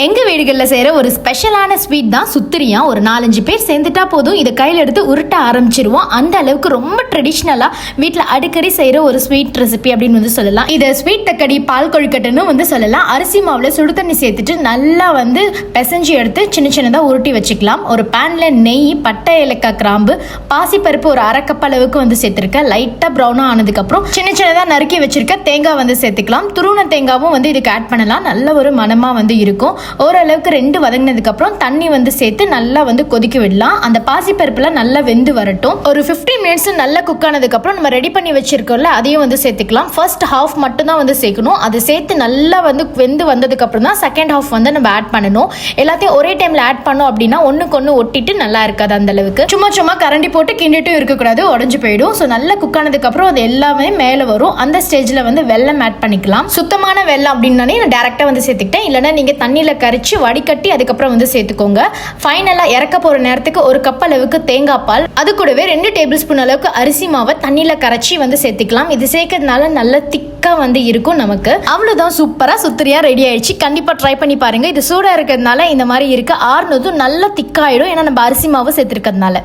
எங்கள் வீடுகளில் செய்கிற ஒரு ஸ்பெஷலான ஸ்வீட் தான் சுத்திரியா. ஒரு நாலஞ்சு பேர் சேர்ந்துட்டா போதும். இதை கையில் எடுத்து உருட்ட ஆரம்பிச்சிருவோம். அந்த அளவுக்கு ரொம்ப ட்ரெடிஷ்னலாக வீட்டில் அடிக்கடி செய்கிற ஒரு ஸ்வீட் ரெசிபி அப்படின்னு வந்து சொல்லலாம். இதை ஸ்வீட் தக்கடி பால் கொழுக்கட்டைன்னு வந்து சொல்லலாம். அரிசி மாவில் சுடு தண்ணி சேர்த்துட்டு நல்லா வந்து பிசைஞ்சு எடுத்து சின்ன சின்னதாக உருட்டி வச்சுக்கலாம். ஒரு பேனில் நெய் பட்டை ஏலக்காய் கிராம்பு பாசிப்பருப்பு ஒரு அரை அளவுக்கு வந்து சேர்த்துருக்கேன் லைட்டாக ப்ரௌனாக ஆனதுக்கப்புறம் சின்ன சின்னதாக நறுக்கி வச்சுருக்க தேங்காய் வந்து சேர்த்துக்கலாம். துருவன தேங்காவும் வந்து இதுக்கு ஆட் பண்ணலாம். நல்ல ஒரு மனமாக வந்து இருக்கும். ஓரளவுக்கு ரெண்டு வதங்கினதுக்கப்புறம் தண்ணி வந்து சேர்த்து நல்லா வந்து கொதிக்க விடலாம். அந்த பாசிப்பருப்புலாம் நல்லா வெந்து வரட்டும். ஒரு 15 மினிட்ஸ் நல்லா குக் ஆனதுக்கப்புறம் நம்ம ரெடி பண்ணி வச்சிருக்கோம்ல அதையும் வந்து சேர்த்துக்கலாம். ஃபர்ஸ்ட் ஹாஃப் மட்டும் தான் வந்து சேர்க்கணும். அதை சேர்த்து நல்லா வந்து வெந்து வந்ததுக்கப்புறம் தான் செகண்ட் ஹாஃப் வந்து நம்ம ஆட் பண்ணணும். எல்லாத்தையும் ஒரே டைமில் ஆட் பண்ணோம் அப்படின்னா ஒன்றுக்கு ஒன்று ஒட்டிட்டு நல்லா இருக்காது அந்த அளவுக்கு. சும்மா சும்மா கரண்டி போட்டு கிண்டிட்டும் இருக்கக்கூடாது உடஞ்சு போயிடும். ஸோ நல்லா குக் ஆனதுக்கப்புறம் அது எல்லாமே மேலே வரும். அந்த ஸ்டேஜில் வந்து வெள்ளம் ஆட் பண்ணிக்கலாம். சுத்தமான வெள்ளம் அப்படின்னாலே நான் டேரெக்டாக வந்து சேர்த்துக்கிட்டேன். இல்லைன்னா நீங்கள் தண்ணியில் கரைச்சி வடிகட்டி அதுக்கப்புறம் வந்து சேர்த்துக்கோங்க. ஃபைனலாக இறக்க போகிற நேரத்துக்கு ஒரு கப் அளவுக்கு தேங்காய் பால் அது கூடவே ரெண்டு டேபிள் ஸ்பூன் அளவுக்கு அரிசி மாவை தண்ணியில் கரைச்சி வந்து சேர்த்துக்கலாம். இது சேர்க்கறதுனால நல்ல திக்காக வந்து இருக்கும் நமக்கு. அவ்வளோதான் சூப்பராக சுத்திரியாக ரெடி ஆயிடுச்சு. கண்டிப்பாக ட்ரை பண்ணி பாருங்க. இது சூடாக இருக்கிறதுனால இந்த மாதிரி இருக்கு. ஆறுனதும் நல்லா திக்காயிடும். ஏன்னா நம்ம அரிசி மாவு சேர்த்துருக்கிறதுனால.